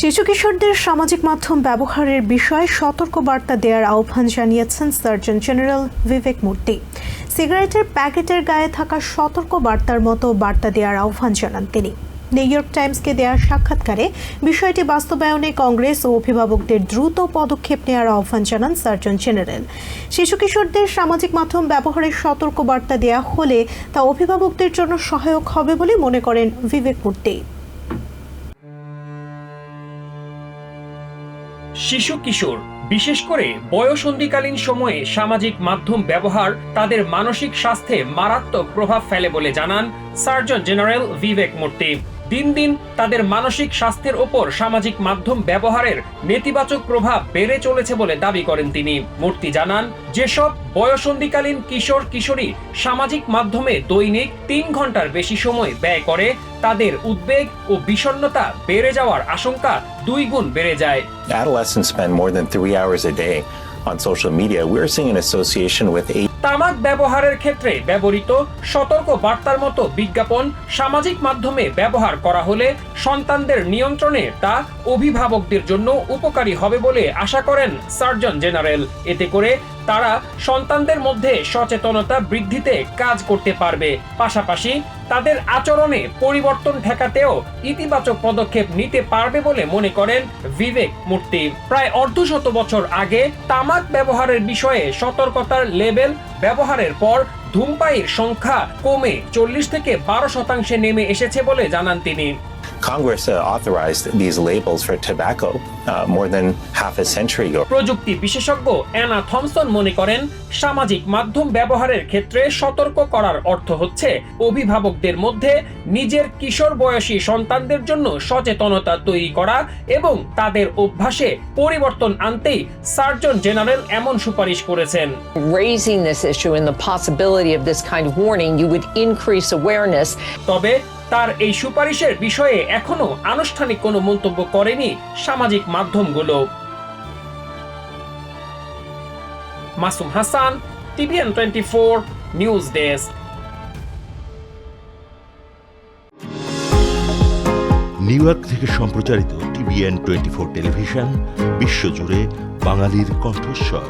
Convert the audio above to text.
শিশু কিশোরদের সামাজিক মাধ্যম ব্যবহারের বিষয়ে সতর্ক বার্তা দেওয়ার আহ্বান জানিয়েছেন সার্জন জেনারেল বিবেক মূর্তি। সিগারেটের প্যাকেটের গায়ে থাকা সতর্ক বার্তার মতো বার্তা দেওয়ার আহ্বান জানান তিনি। নিউ ইয়র্ক টাইমসকে দেওয়ার সাক্ষাৎকারে বিষয়টি বাস্তবায়নে কংগ্রেস ও অভিভাবকদের দ্রুত পদক্ষেপ নেওয়ার আহ্বান জানান সার্জন জেনারেল। শিশু কিশোরদের সামাজিক মাধ্যম ব্যবহারের সতর্ক বার্তা দেওয়া হলে তা অভিভাবকদের জন্য সহায়ক হবে বলে মনে করেন বিবেক মূর্তি। শিশু কিশোর, বিশেষ করে বয়সন্ধিকালীন সময়ে সামাজিক মাধ্যম ব্যবহার তাদের মানসিক স্বাস্থ্যে মারাত্মক প্রভাব ফেলে বলে জানান সার্জন জেনারেল বিবেক মূর্তি। দিন দিন তাদের মানসিক স্বাস্থ্যের ওপর সামাজিক মাধ্যম ব্যবহারের নেতিবাচক প্রভাব বেড়ে চলেছে বলে দাবি করেন তিনি মূর্তি জানান, যেসব বয়সন্ধিকালীন কিশোর কিশোরী সামাজিক মাধ্যমে দৈনিক তিন ঘণ্টার বেশি সময় ব্যয় করে, তাদের উদ্বেগ ও বিষণ্ণতা বেড়ে যাওয়ার আশঙ্কা দুই গুণ বেড়ে যায় on social media. We're seeing an association with. তামাক ব্যবহারের ক্ষেত্রে ব্যবহৃত সতর্ক বার্তার মতো বিজ্ঞাপন সামাজিক মাধ্যমে ব্যবহার করা হলে সন্তানদের নিয়ন্ত্রণে তা অভিভাবকদের জন্য উপকারী হবে বলে আশা করেন সার্জন জেনারেল। এতে করে তারা সন্তানদের মধ্যে সচেতনতা বৃদ্ধিতে কাজ করতে পারবে। পাশাপাশি তাদের আচরণে পরিবর্তন ঠেকাতেও ইতিবাচক পদক্ষেপ নিতে পারবে বলে মনে করেন বিবেক মূর্তি। প্রায় অর্ধশত বছর আগে তামাক ব্যবহারের বিষয়ে সতর্কতার লেভেল ব্যবহারের পর ধূমপায়ীর সংখ্যা কমে চল্লিশ থেকে বারো শতাংশে নেমে এসেছে বলে জানান তিনি। Congress uh, authorized these labels for tobacco uh, more than half a century ago. প্রযুক্তি বিশেষজ্ঞ অ্যানা থমসন মনে করেন সামাজিক মাধ্যম ব্যবহারের ক্ষেত্রে সতর্ক করার অর্থ হচ্ছে অভিভাবকদের মধ্যে নিজের কিশোর বয়সী সন্তানদের জন্য সচেতনতা তৈরি করা এবং তাদের অভ্যাসে পরিবর্তন আনতেই সার্জন জেনারেল এমন সুপারিশ করেছেন raising this issue and the possibility of this kind of warning, you would increase awareness তবে তার এই সুপারিশের বিষয়ে এখনও আনুষ্ঠানিক কোনো মন্তব্য করেনি সামাজিক মাধ্যমগুলো। Masum Hasan, TVN twenty four news desk. New York থেকে সম্প্রচারিত টিভিএন টোয়েন্টি ফোর টেলিভিশন, বিশ্বজুড়ে বাঙালির কণ্ঠস্বর।